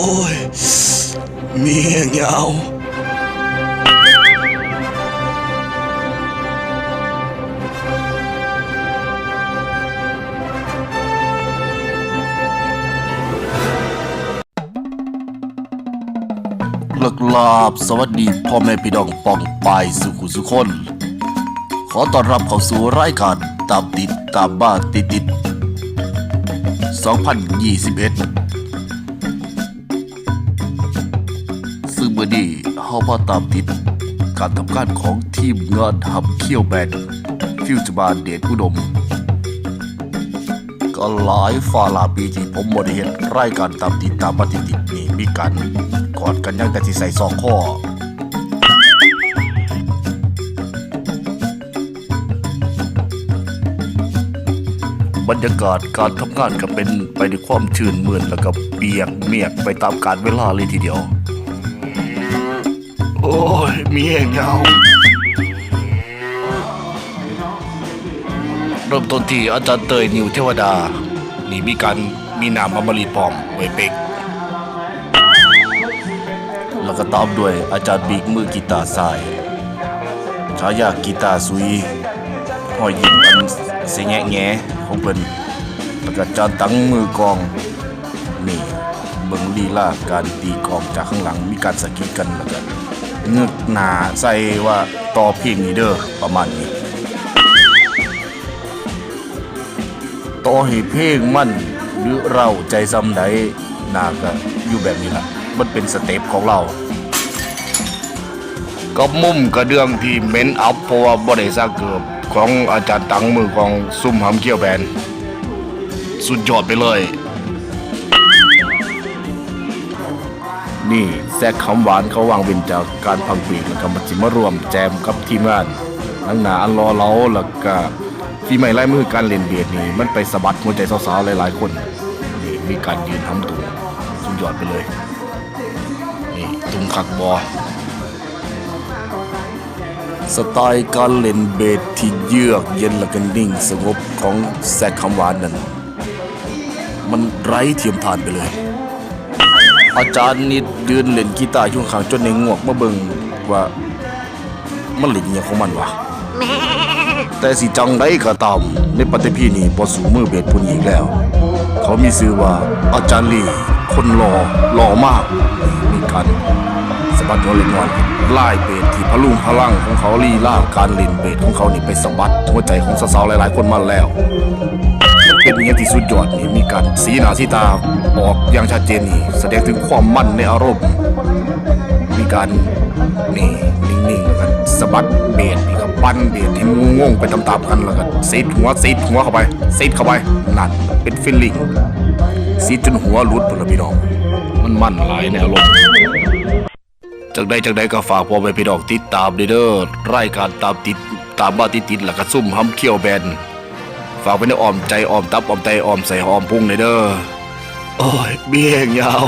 โอ้ยมีแหงาหลักลาบสวัสดีพ่อแม่พี่น้องปองปายสุขุสุคน ขอต้อนรับเข้าสู่รายการตามติดตามบ้านติดติด 2021 มื่อนี้เฮามาตามติด การทำงานของทีมงานหับเขี้ยวแบนฟิวจบานเดชอุดม ก็หลายฝ่าลาปีที่ผมบ่ไดเห็นรายการตามติดตามมาติดติดนี่มีการกอดกันยังกันสิใส่ซอกข้อบรรยากาศการทำงานก็เป็นไปด้วยความชื่นมื่นแล้วก็เปียกเมียกไปตามกาลเวลาเลยทีเดียว โอ้ยมีแหงยาวเริ่มต้นที่อาจารย์เตยนิวเทวดา นี่มีการมีนามอมรีปอมไว้เป็ก แล้วก็ตามด้วยอาจารย์บิ๊กมือกีตาร์สายฉายากีตาร์ซุยหอยยิ้มอันเสียแงะแงะของเพิ่นแล้วก็อาจารย์ตั้งมือกอง นี่เบิงลีลาการตีกองจากข้างหลังมีการสะกิดกันแล้วก็ เงือกหนาใส่ว่าต่อเพลงนี้เด้อประมาณนี้ต่อให้เพลงมันหรือเราใจซ้ำใดนาก็อยู่แบบนี้ละมันเป็นสเต็ปของเราก็มุมกระเดื่องที่เม้นอัพเพราะว่าบ่ได้ซักเกือบของอาจารย์ตังมือของซุ่มหำเกี้ยวแบน สุดยอดไปเลย นี่ แซกคำหวานเขาวางเว้นจากการพังปีกแล้วก็มาจิมารวมแจมกับทีมงานทั้งหนาอันรอเล้าแล้วก็ที่ไม่ไล่มือการเล่นเบียดนี่มันไปสะบัดหัวใจสาวๆหลายๆคนนี่มีการยืนทำตัวสุดยอดไปเลยนี่ตุงคักบอสไตล์การเล่นเบสที่เยือกเย็นและก็นิ่งสงบของแซกคำหวานนั้น มันไร้เทียมทานไปเลย อาจารย์นิดยืนเล่นกีตาร์อยู่ข้างจนในงวกมาเบิ่งว่ามันเล่นอหยังของมันวะแต่สิจังไดก็ตามในปฏิพีนี้บ่สูมือเบสพุ่นอีกแล้ว เขามีชื่อว่าอาจารย์ลีคนหล่อหล่อมากมีการสะบัดหัวเล็กน้อยลายเบสที่พลุงพลังของเขาลีลาการเล่นเบสของเขานี่ไปสะบัดหัวใจของสาวๆหลายๆคนมาแล้ว เป็นอย่างที่สุดยอดนี่มีการสีหน้าสีตาออกอย่างชัดเจนนี่แสดงถึงความมั่นในอารมณ์ มีการนี่นิ่งๆแล้วกันสะบัดเบสนี่ก็ปั้นเบสที่งงๆไปตามๆกันแล้วก็ซีดหัวซีดหัวเข้าไปซีดเข้าไปนั่นเป็นฟีลลิ่งซีดจนหัวหลุดพุ่นละพี่น้อง มันมั่นหลายในอารมณ์จากใดจากใดก็ฝากพ่อแม่พี่น้องติดตามเด้อเดอรายการตามติดตามบ้านติดติดแล้วก็ซุ่มห้ำเขี้ยวแบน ฝากไว้ในอ้อมใจอ้อมตับอ้อมไตอ้อมใส่อ้อมพุ่งเลยเด้อโอ้ยเบี้ยงยาว